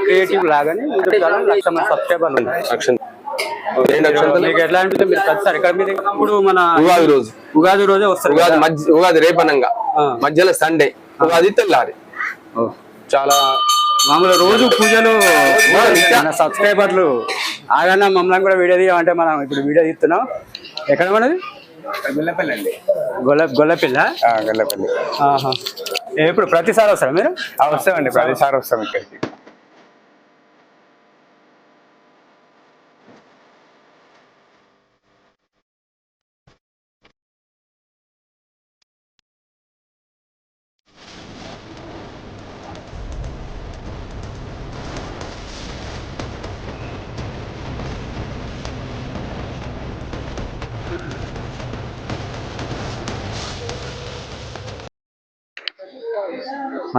Creative లాగానే లక్ష మంది సబ్స్క్రైబర్లు ఉన్నారు అక్షం ఏంటి అక్షంతలు? మీకు ఎట్లా మీరు ప్రతిసారి ఇక్కడ మీరు ఇప్పుడు మన ఉగాది రోజు. ఉగాది రోజే వస్తారు ఉగాది? మధ్య ఉగాది రేపనంగా ఆ. మధ్యలో సండే ఉగాది తెల్లారి. చాలా మామూలు రోజు పూజలు. మన సబ్స్క్రైబర్లు ఆగన్నా మమ్మల్ని కూడా వీడియో తీయమంటే మనం ఇప్పుడు వీడియో తీస్తున్నాం. ఎక్కడ మనది? గొల్లపల్లి అండి. గొల్ల గొల్లపిల్ల? గొల్లపల్లి. ఆహా. ఎప్పుడు ప్రతిసారి వస్తారా మీరు? వస్తామండి ప్రతిసారి వస్తాం ఇక్కడికి.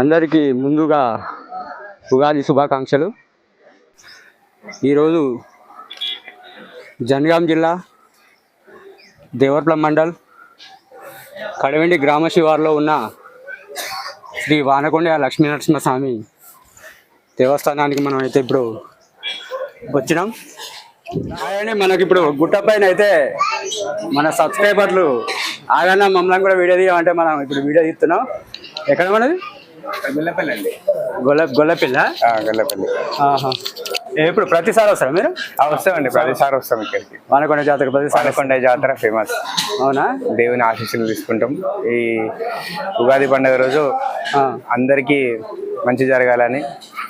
అందరికీ ముందుగా ఉగాది శుభాకాంక్షలు. ఈరోజు జనగాం జిల్లా దేవరప్ల మండల్ కడవెండి గ్రామ శివారులో ఉన్న శ్రీ వానకొండ లక్ష్మీనరసింహస్వామి దేవస్థానానికి మనం అయితే ఇప్పుడు వచ్చినాం. అలాగే మనకి ఇప్పుడు గుట్ట పైన అయితే మన సబ్స్క్రైబర్లు ఆగన్నా మమ్మల్ని కూడా వీడియో తీయమంటే మనం ఇప్పుడు వీడియో తీస్తున్నాం. ఎక్కడ మనది? గొల్లపల్లి? అండి గొల్ల గొల్లపిల్ల. ఎప్పుడు ప్రతిసారి వస్తారా మీరు? వస్తామండి. ప్రతిసారి వస్తాం ఇక్కడికి. వానకొండ జాతర ప్రతిసారి పాలకొండ జాతర ఫేమస్. అవునా? దేవుని ఆశీస్సులు తీసుకుంటాం. ఈ ఉగాది పండుగ రోజు. అందరికీ మంచి జరగాలని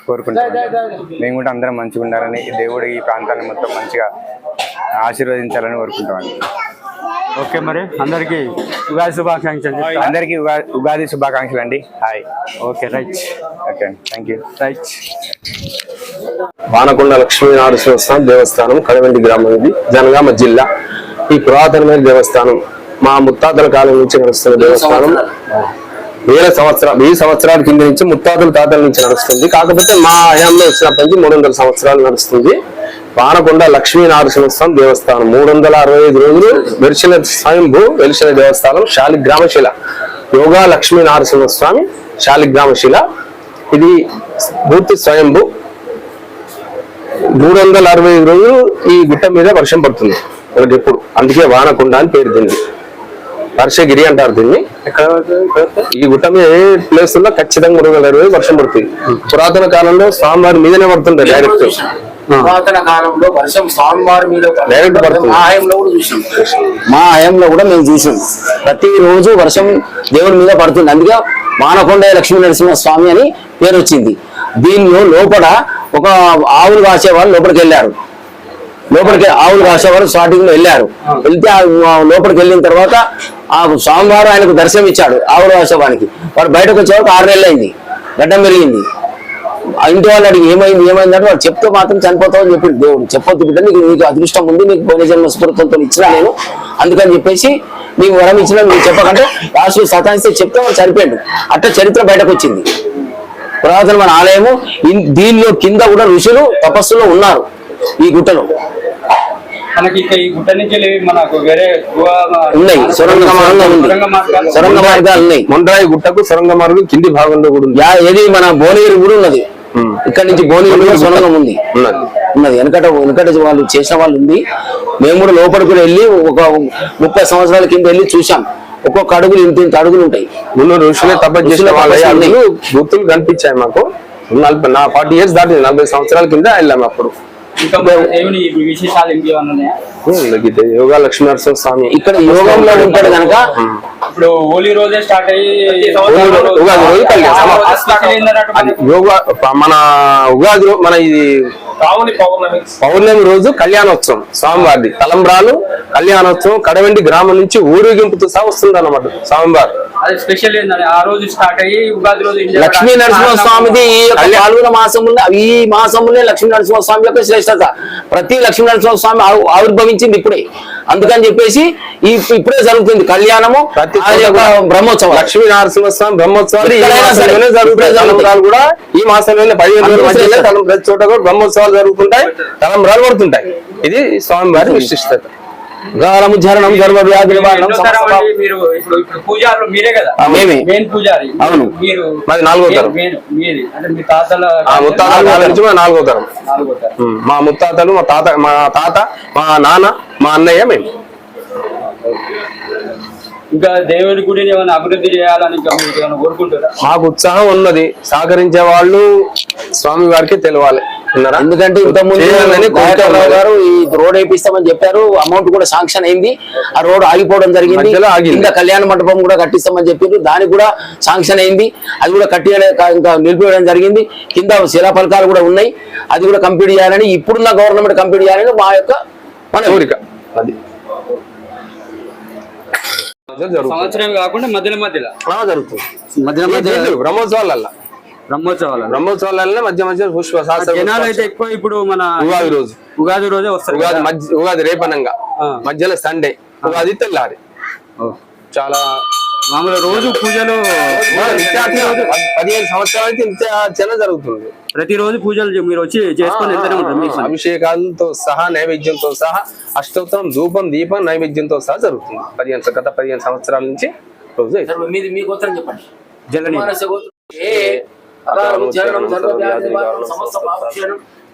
కోరుకుంటాం మేము కూడా అందరం మంచిగా ఉండాలని దేవుడు ఈ ప్రాంతాన్ని మొత్తం మంచిగా ఆశీర్వదించాలని కోరుకుంటామండి. ఓకే మరి అందరికీ ఉగాది శుభాకాంక్షలు. అందరికీ ఉగా- ఉగాది శుభాకాంక్షలు అండి. Hi. Okay right. Okay thank you. Right. Vanakonda Lakshminarasimha Swamy దేవస్థానం కడవెండి గ్రామం ఇది జనగామ జిల్లా ఈ పురాతనమైన దేవస్థానం మా ముత్తాతల కాలం నుంచి నడుస్తున్న దేవస్థానం. వేల సంవత్సరాలు వెయ్యి సంవత్సరాల కింద నుంచి ముత్తాతల తాతల నుంచి నడుస్తుంది. కాకపోతే మా హయాంలో వచ్చినప్పటి నుంచి మూడు వందల సంవత్సరాలు నడుస్తుంది. వానకొండ లక్ష్మీ నరసింహస్వామి దేవస్థానం. మూడు వందల అరవై ఐదు రోజులు వెలిసిన స్వయంభూ వెలిసిన దేవస్థానం శాలిగ్రామశిల. యోగా లక్ష్మీ నరసింహస్వామి శాలిగ్రామశిల. ఇది పూర్తి స్వయంభూ. మూడు వందల అరవై ఐదు రోజులు ఈ గుట్ట మీద వర్షం పడుతుంది. ఒకటి ఎప్పుడు. అందుకే వానకొండ అని పేరు దీన్ని వర్షగిరి అంటారు దీన్ని. ఈ గుట్ట మీద ఏ ప్లేస్లో ఖచ్చితంగా మూడు వందల అరవై వర్షం పడుతుంది. పురాతన కాలంలో స్వామివారి మీదనే పడుతుంది డైరెక్ట్ పురాతన కాలంలో వర్షం స్వామివారి మీద. డైరెక్ట్ పడుతుంది. మా హయాంలో కూడా చూసాం. మా హయాంలో కూడా మేము చూసాం. ప్రతి రోజు వర్షం దేవుడి మీద పడుతుంది. అందుకే మానకొండ లక్ష్మీ నరసింహ స్వామి అని పేరు వచ్చింది. దీనిలో లోపల ఒక ఆవులు కాసేవాళ్ళు లోపలికి వెళ్ళారు. లోపలికి ఆవులు కాసేవారు స్టార్టింగ్లో వెళ్ళారు వెళ్తే లోపలికి వెళ్ళిన తర్వాత ఆ స్వామివారు ఆయనకు దర్శనం ఇచ్చాడు ఆవులు కాసేవానికి. వాడు బయటకు వచ్చేవారు ఆరు నెలలు అయింది గడ్డం పెరిగింది. ఇంటి వాళ్ళు అడిగి ఏమైంది ఏమైంది అంటే వాడు చెప్తే మాత్రం చనిపోతావు అని చెప్పిండు దేవుడు చెప్పొద్దు బిడ్డ నీకు నీకు అదృష్టం ఉంది నీకు పోయిన జన్మ స్ఫూర్తితో ఇచ్చినా నేను. అందుకని చెప్పేసి నీకు వరం ఇచ్చిన నువ్వు చెప్పకంటే లాస్ట్ సతాయిస్తే చెప్తే వాడు చనిపోయాడు. అట్లా చరిత్ర బయటకు వచ్చింది. పురాతన మన ఆలయము దీనిలో కింద కూడా ఋషులు తపస్సులో ఉన్నారు ఈ గుట్టలో. మనకి ఇక ఈ గుట్ట నుంచి వెళ్ళి మనకు వేరే గుహ- ఉన్నాయి. సొరంగ మార్గం ఉంది. సొరంగ మార్గాలు- ఉన్నాయి. మొండ్రాయి గుట్టకు సొరంగ మార్గం కింది భాగంలో కూడా ఉంది. యా ఏది మన భువనగిరి కూడా ఉన్నది. ఇక్కడ నుంచి భువనగిరి సొరంగం ఉంది. ఉన్నది. వెనకట వెనకట వాళ్ళు చేసిన వాళ్ళు ఉంది. మేము కూడా లోపలికి కూడా వెళ్ళి ఒక ముప్పై సంవత్సరాల కింద వెళ్ళి చూసాం ఒక్కొక్క అడుగులు ఇంత ఇంత అడుగులు ఉంటాయి. ముందు ఋషులే తపస్సు చేసిన వాళ్ళ గుర్తులు కనిపించాయి మాకు. నలభై నా ఫార్టీ ఇయర్స్ దాటింది. నలభై సంవత్సరాల కింద వెళ్ళాము అప్పుడు. యోగా లక్ష్మీ నరసింహ స్వామి ఇక్కడ యోగంలో ఉంటాడు కనుక ఇప్పుడు హోలీ రోజే స్టార్ట్ అయ్యి ఉగాది రోజు మన ఉగాది మన ఇది పౌర్ణమి. పౌర్ణమి రోజు కళ్యాణోత్సవం స్వామివారిది. తలంబ్రాలు కళ్యాణోత్సవం కడవెండి గ్రామం నుంచి ఊరేగింపుతో సహా వస్తుంది అన్నమాట స్వామివారు. అది స్పెషల్ ఏంటంటే ఆ రోజు స్టార్ట్ అయ్యి ఉగాది రోజు ఎంజాయ్ లక్ష్మీ నరసింహ స్వామిది ఈ యొక్క పాల్గొన మాసంలో ఈ మాసంలోనే లక్ష్మీ నరసింహ స్వామి యొక్క శ్రేష్టత. ప్రతి లక్ష్మీ నరసింహ స్వామి ఆవి- ఆవిర్భవించింది ఇప్పుడే. అందుకని చెప్పేసి ఈ ఇప్పుడే జరుగుతుంది కళ్యాణము ప్రతి బ్రహ్మోత్సవం లక్ష్మీ నరసింహస్వామి. తలంబ్రాలు కూడా ఈ మాసంలోనే పదిహేను ప్రతి చోట కూడా బ్రహ్మోత్సవాలు జరుగుతుంటాయి తలంబ్రాలు పడుతుంటాయి ఇది స్వామివారి విశిష్టత. గాలముజ్జరణం వ్యాధి అవును. మాది నాలుగో తరం. మీ ముత్తాతల నుంచి మా నాలుగో తరం. నాలుగో తరం. ఉమ్, మా ముత్తాతలు మా తాత మా తాత మా నాన్న మా అన్నయ్య మేము. ఇంకా దేవుడి గుడిని ఏమైనా అభివృద్ధి చేయాలని కోరుకుంటారా మాకు ఉత్సాహం ఉన్నది. సహకరించే వాళ్ళు స్వామి వారికి తెలవాలి. విన్నారా? ఎందుకంటే నాయకరావు ఉన్నది. గారు ఈ రోడ్ వేపిస్తామని చెప్పారు అమౌంట్ కూడా శాంక్షన్ అయింది ఆ రోడ్ ఆగిపోవడం జరిగింది. కింద కళ్యాణ మండపం కూడా కట్టిస్తామని చెప్పారు దానికి కూడా శాంక్షన్ అయింది అది కూడా కట్టి ఇంకా నిలిపివేయడం జరిగింది కింద శిలా ఫలకాలు కూడా ఉన్నాయి అది కూడా కంప్లీట్ చేయాలని ఇప్పుడున్న గవర్నమెంట్ కంప్లీట్ చేయాలని మా యొక్క మన కోరిక. అది. జరుగుతుంది. సంవత్సరం కాకుండా మధ్యలో మధ్యలో. జరుగుతుంది. బ్రహ్మోత్సవాలల్ల. బ్రహ్మోత్సవాలు బ్రహ్మోత్సవాలనే మధ్య మధ్య పుష్ప జనాలు అయితే ఎక్కువ ఇప్పుడు మన ఉగాది రోజు. ఉగాది రోజే వస్తారు ఉగాది. మధ్య ఉగాది రేపనంగా. మధ్యలో సండే. ఉగాది తెల్లారి. చాలా మామూలు రోజు పూజలు పదిహేను సంవత్సరాల నుంచి నిత్యార్చన జరుగుతుంది. ప్రతిరోజు పూజలు మీరు వచ్చి చేసుకొని వెళ్తూనే ఉంటారు. అభిషేకాలతో సహా నైవేద్యంతో సహా అష్టోత్తరం ధూపం దీపం నైవేద్యంతో సహా జరుగుతుంది. పదిహేను గత పదిహేను సంవత్సరాల నుంచి రోజు. మీది మీ గోత్రం చెప్పండి జలని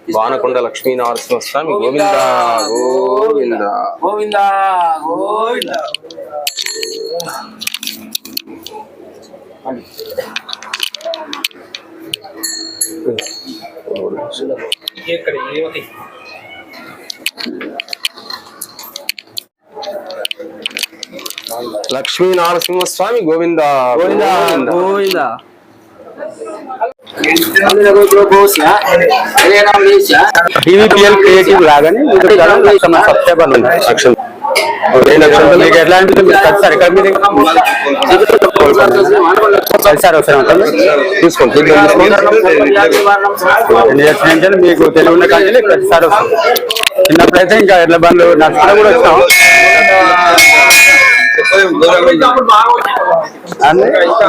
వానకొండ లక్ష్మీ నరసింహ స్వామి గోవింద గోవింద గోవింద. గోవింద. ఇక్కడ లక్ష్మీ నరసింహ స్వామి గోవింద గోవింద గోవింద. గోవింద. టీవీపీఎల్ క్రియేటివ్ లాగానే మీకు చాలా లక్ష మంది సబ్స్క్రైబర్లు ఉన్నారు. లక్షలు. మీకు ఎట్లా అనిపిస్తుంది ఇక్కడ మీరు ఒకసారి ఉంటుంది తీసుకోండి. తీసుకోండి మీకు తెలివి ఉన్న కానీ ప్రతిసారి వస్తుంది చిన్నప్పుడైతే ఇంకా ఎడ్ల బండ్లు నడుచుకుంటూ కూడా వస్తాం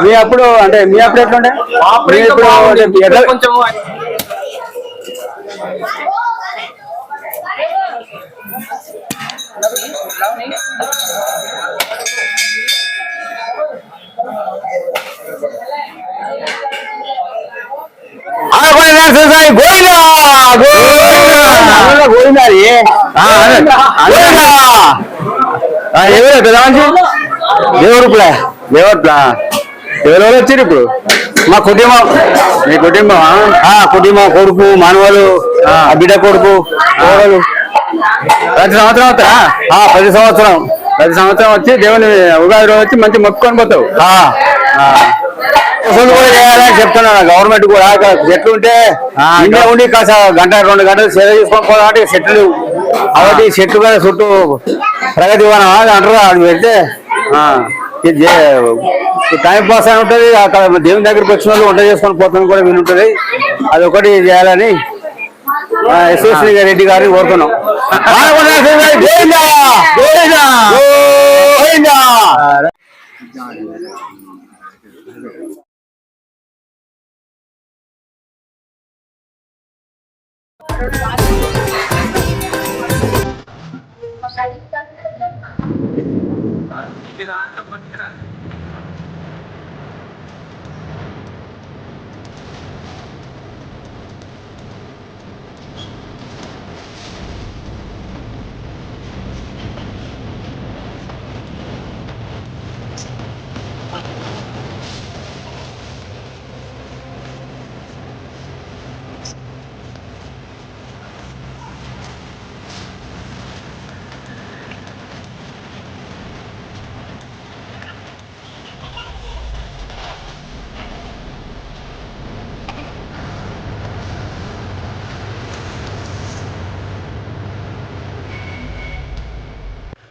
మీ అప్పుడు అంటే మీ అప్పుడు ఎట్లుండే? మీ ఇప్పుడు అంటే ఎట్లా? ఎవరు మనిషి? దేవుడు ప్లా దేవుడు ప్లా ఎవరెవరు వచ్చారు ఇప్పుడు? మా కుటుంబం. మీ కుటుంబం ఆ కుటుంబం కొడుకు మనవలు ఆ బిడ్డ కొడుకు కోడలు. ప్రతి సంవత్సరం వస్తారా? ఆ ప్రతి సంవత్సరం. ప్రతి సంవత్సరం వచ్చి దేవుని ఉగాది రోజు వచ్చి మంచి మొక్కుకొని పోతావు? వసూలు కూడా చేయాలని చెప్తున్నాను. గవర్నమెంట్ కూడా చెట్లు ఉంటే ఇండియా ఉండి కాస్త గంట రెండు గంటలు సేవ చేసుకొని పోవాలంటే చెట్లు కాబట్టి చెట్లు మీద చుట్టూ ప్రగతి వనం అంటారు. అది పెడితే టైం పాస్ అని ఉంటుంది. అక్కడ దేవుని దగ్గరికి వచ్చిన వాళ్ళు వంట చేసుకొని పోతాను కూడా వినుంటది అది ఒకటి చేయాలని ఎస్ఎస్వి రెడ్డి గారిని కోరుతున్నాం. గోవిందా! గోవిందా! గోవిందా! ఇది దాంట్లో పట్టుకురా.